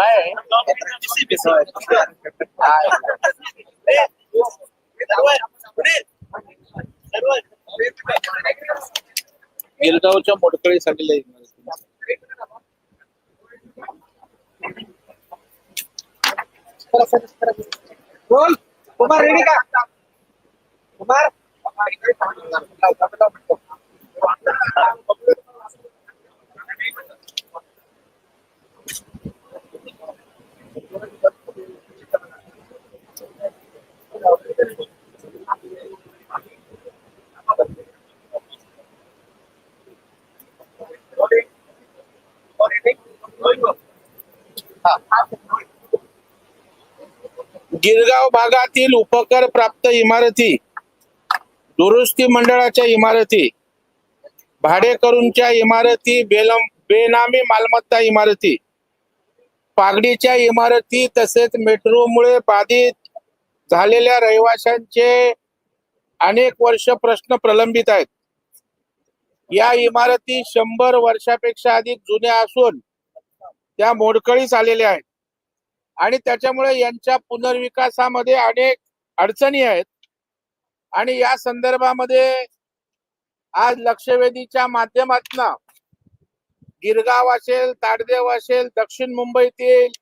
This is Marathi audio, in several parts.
É, వీళ్ళతో వచ్చా మొడుకొని సటిల్ అయింది కుమార్ రెడీ కుమార్ गिरगाव भागातील उपकर प्राप्त इमारती दुरुस्ती मंडळाच्या इमारती भाडेकरूंच्या इमारती बेलम बेनामी मालमत्ता इमारती पागडीच्या इमारती तसेच मेट्रोमुळे बाधित झालेल्या रहिवाशांचे अनेक वर्ष प्रश्न प्रलंबित आहेत. या इमारती शंभर वर्षापेक्षा अधिक जुन्या असून त्या मोडकळीस आलेल्या आहेत. आणि त्याच्यामुळे यांच्या पुनर्विकासामध्ये अनेक अडचणी आहेत. आणि या संदर्भामध्ये आज लक्षवेधीच्या माध्यमातून गिरगाव असेल ताडदेव असेल दक्षिण मुंबईतील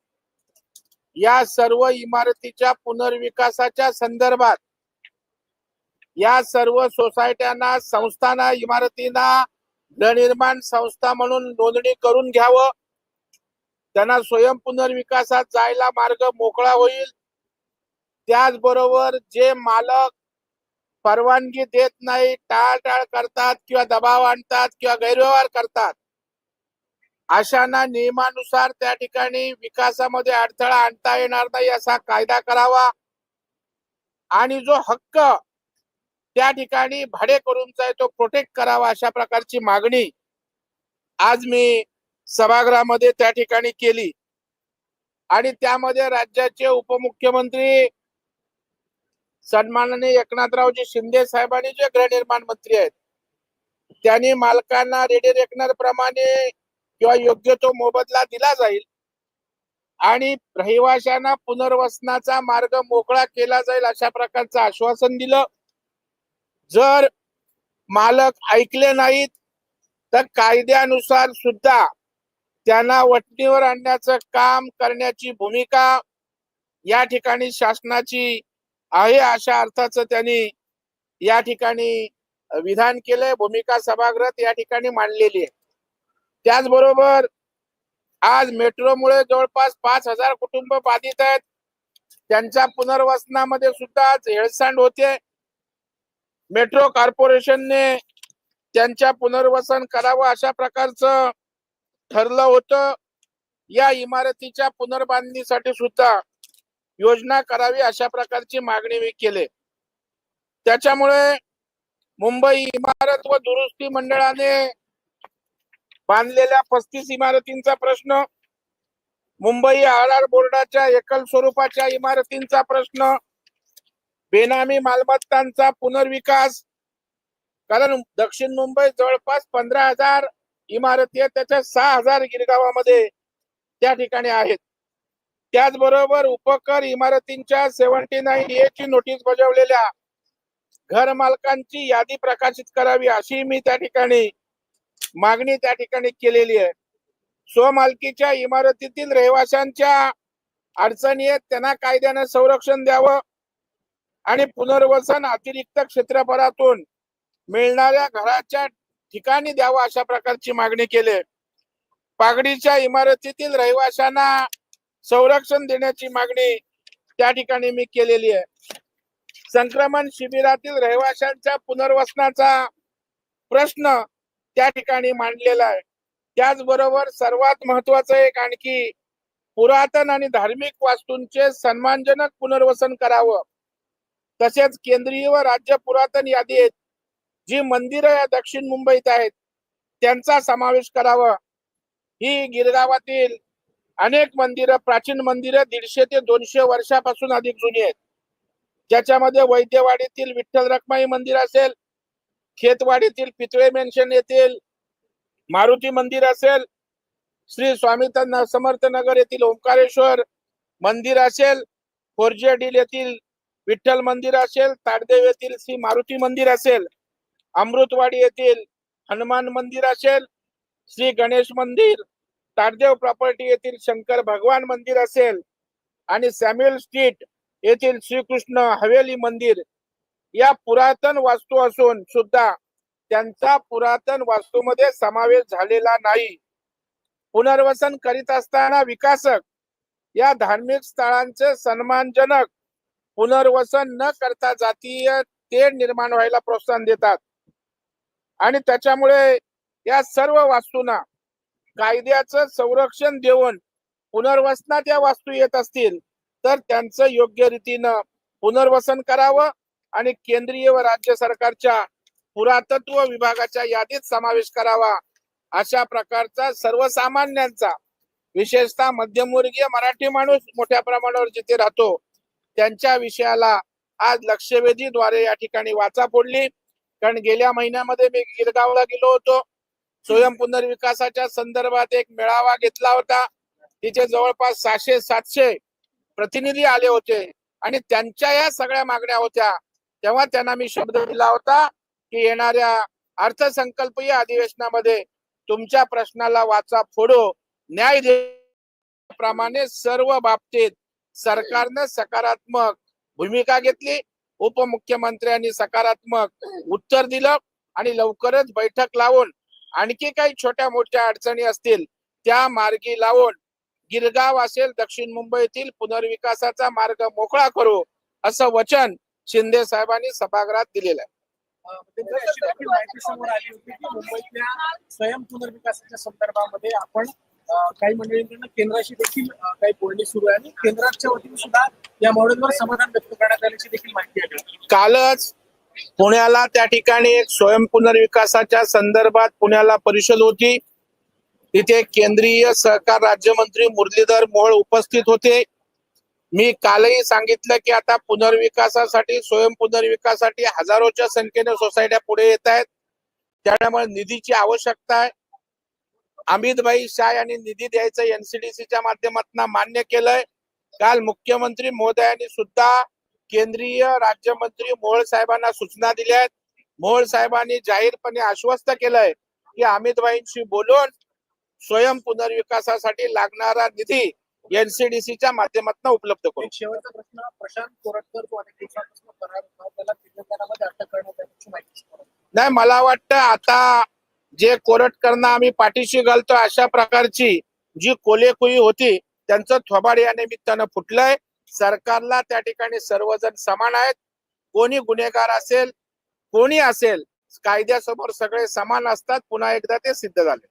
या सर्व इमारतीच्या पुनर्विकासाच्या संदर्भात या सर्व सोसायट्यांना संस्थांना इमारतींना गृहनिर्माण संस्था म्हणून नोंदणी करून घ्यावं. त्यांना स्वयं पुनर्विकासात जायला मार्ग मोकळा होईल. त्याचबरोबर जे मालक परवानगी देत नाही टाळटाळ करतात किंवा दबाव आणतात किंवा गैरव्यवहार करतात अशांना नियमानुसार त्या ठिकाणी विकासामध्ये अडथळा आणता येणार नाही असा कायदा करावा. आणि जो हक्क त्या ठिकाणी भाडे करूनचा आहे तो प्रोटेक्ट करावा अशा प्रकारची मागणी आज मी सभागृहामध्ये त्या ठिकाणी केली. आणि त्यामध्ये राज्याचे उपमुख्यमंत्री सन्माननीय एकनाथरावजी शिंदे साहेबांनी जे गृहनिर्माण मंत्री आहेत त्यांनी मालकांना रेडी रेकनर प्रमाणे किंवा योग्य तो मोबदला दिला जाईल आणि रहिवाशांना पुनर्वसनाचा मार्ग मोकळा केला जाईल अशा प्रकारचं आश्वासन दिलं. जर मालक ऐकले नाहीत तर कायद्यानुसार सुद्धा त्यांना वटणीवर आणण्याचं काम करण्याची भूमिका या ठिकाणी शासनाची आहे अशा अर्थाचं त्यांनी या ठिकाणी विधान केलंय भूमिका सभागृहात या ठिकाणी मांडलेली आहे. त्याचबरोबर आज मेट्रोमुळे जवळपास पाच हजार कुटुंब बाधित आहेत. त्यांच्या पुनर्वसनामध्ये सुद्धा आज हेळसांड होते. मेट्रो कॉर्पोरेशनने त्यांच्या पुनर्वसन करावं अशा प्रकारचं ठरलं होतं. या इमारतीच्या पुनर्बांधणीसाठी सुद्धा योजना करावी अशा प्रकारची मागणी मी केली. त्याच्यामुळे मुंबई इमारत व दुरुस्ती मंडळाने बांधलेल्या पस्तीस इमारतींचा प्रश्न मुंबई आर आर बोर्डाच्या एकल स्वरूपाच्या इमारतींचा प्रश्न बेनामी मालमत्तांचा पुनर्विकास कारण दक्षिण मुंबई जवळपास पंधरा हजार इमारती आहेत त्याच्या सहा हजार गिरगावामध्ये त्या ठिकाणी आहेत. त्याचबरोबर उपकर इमारतींच्या सेव्हन्टी नाईन ए ची नोटीस बजावलेल्या घर मालकांची यादी प्रकाशित करावी अशी मी त्या ठिकाणी मागणी त्या ठिकाणी केलेली आहे. स्वमालकीच्या इमारतीतील रहिवाशांच्या अडचणी आहेत त्यांना कायद्यानं संरक्षण द्यावं आणि पुनर्वसन अतिरिक्त क्षेत्रफळातून मिळणाऱ्या घराच्या ठिकाणी द्यावं अशा प्रकारची मागणी केली. पागडीच्या इमारतीतील रहिवाशांना संरक्षण देण्याची मागणी त्या ठिकाणी मी केलेली आहे. संक्रमण शिबिरातील रहिवाशांच्या पुनर्वसनाचा प्रश्न त्या ठिकाणी मांडलेला आहे. त्याचबरोबर सर्वात महत्वाचं एक आणखी पुरातन आणि धार्मिक वास्तूंचे सन्मानजनक पुनर्वसन करावं. तसेच केंद्रीय व राज्य पुरातन यादीत जी मंदिरं या दक्षिण मुंबईत आहेत त्यांचा समावेश करावा. ही गिरगावातील अनेक मंदिरं प्राचीन मंदिरं दीडशे ते दोनशे वर्षापासून अधिक जुनी आहेत. ज्याच्यामध्ये वैद्यवाडीतील विठ्ठल रखमाई मंदिर असेल खेतवाडीतील पितळे मेन्शन येथील मारुती मंदिर असेल श्री स्वामी समर्थनगर येथील ओंकारेश्वर मंदिर असेल कोरजेडील येथील विठ्ठल मंदिर असेल ताडदेव येथील श्री मारुती मंदिर असेल अमृतवाडी येथील हनुमान मंदिर असेल श्री गणेश मंदिर ताडदेव प्रॉपर्टी येथील शंकर भगवान मंदिर असेल आणि सॅम्युअल स्ट्रीट येथील श्रीकृष्ण हवेली मंदिर. या पुरातन वास्तू असून सुद्धा त्यांचा पुरातन वास्तूमध्ये समावेश झालेला नाही. पुनर्वसन करीत असताना विकासक या धार्मिक स्थळांचे सन्मानजनक पुनर्वसन न करता जातीय ते निर्माण व्हायला प्रोत्साहन देतात. आणि त्याच्यामुळे या सर्व वास्तूंना कायद्याचं संरक्षण देऊन पुनर्वसनात या वास्तू येत असतील तर त्यांचं योग्य रीतीनं पुनर्वसन करावं आणि केंद्रीय व राज्य सरकारच्या पुरातत्व विभागाच्या यादीत समावेश करावा अशा प्रकारचा सर्वसामान्यांचा विशेषतः मध्यमवर्गीय मराठी माणूस मोठ्या प्रमाणावर जिथे राहतो त्यांच्या विषयाला आज लक्षवेधीद्वारे या ठिकाणी वाचा फोडली. कारण गेल्या महिन्यामध्ये मी गिरगावला गेलो होतो. स्वयं पुनर्विकासाच्या संदर्भात एक मेळावा घेतला होता. तिचे जवळपास सहाशे सातशे प्रतिनिधी आले होते आणि त्यांच्या या सगळ्या मागण्या होत्या. तेव्हा त्यांना मी शब्द दिला होता की येणाऱ्या अर्थसंकल्पीय अधिवेशनामध्ये तुमच्या प्रश्नाला वाचा फोडो. न्याय दे प्रमाणे सर्व बाबतीत सरकारनं सकारात्मक भूमिका घेतली. उपमुख्यमंत्र्यांनी सकारात्मक उत्तर दिलं आणि लवकरच बैठक लावून आणखी काही छोट्या मोठ्या अडचणी असतील त्या मार्गी लावून गिरगाव असेल दक्षिण मुंबईतील पुनर्विकासाचा मार्ग मोकळा करू असं वचन शिंदे साहेबांनी सभागृहात दिलेलं आहे. मुंबईतल्या स्वयं पुनर्विकासाच्या संदर्भामध्ये आपण काही मंडळींकडून केंद्राशी देखील काही बोलणी सुरू आहे आणि केंद्राच्या वतीने सुद्धा या मॉडेलवर समाधान व्यक्त करण्यात आल्याची देखील माहिती आहे. कालच पुण्याला त्या ठिकाणी एक स्वयं पुनर्विकासाच्या संदर्भात पुण्याला परिषद होती. तिथे केंद्रीय सहकार राज्यमंत्री मुरलीधर मोहोळ उपस्थित होते. मी कालही सांगितलं की आता पुनर्विकासासाठी स्वयं पुनर्विकासासाठी हजारोच्या संख्येने सोसायट्या पुढे येत आहेत. त्यामुळे निधीची आवश्यकता आहे. अमितभाई शाह यांनी निधी द्यायचं एनसीडीसीच्या माध्यमातून मान्य केलंय. काल मुख्यमंत्री महोदयांनी सुद्धा केंद्रीय राज्यमंत्री मोहोळ साहेबांना सूचना दिल्या आहेत. मोहोळ साहेबांनी जाहीरपणे आश्वस्त केलंय की अमितभाईंशी बोलून स्वयं पुनर्विकासासाठी लागणारा निधी एनसीडीसीच्या माध्यमातून उपलब्ध करू. शेवटचा प्रश्न प्रशांत कोरटकर जो अनेक दिवसांपासून होता त्याला तेलंगणामध्ये अटक करण्यात आल्याची माहिती समोर आली. नाही मला वाटतं आता जे कोरटकरना आम्ही पाठीशी घालतो अशा प्रकारची जी कोलेकुई होती त्यांचं थोबाड या निमित्तानं फुटलंय. सरकारला त्या ठिकाणी सर्वजण समान आहेत. कोणी गुन्हेगार असेल कोणी असेल कायद्यासमोर सगळे समान असतात. पुन्हा एकदा ते सिद्ध झाले.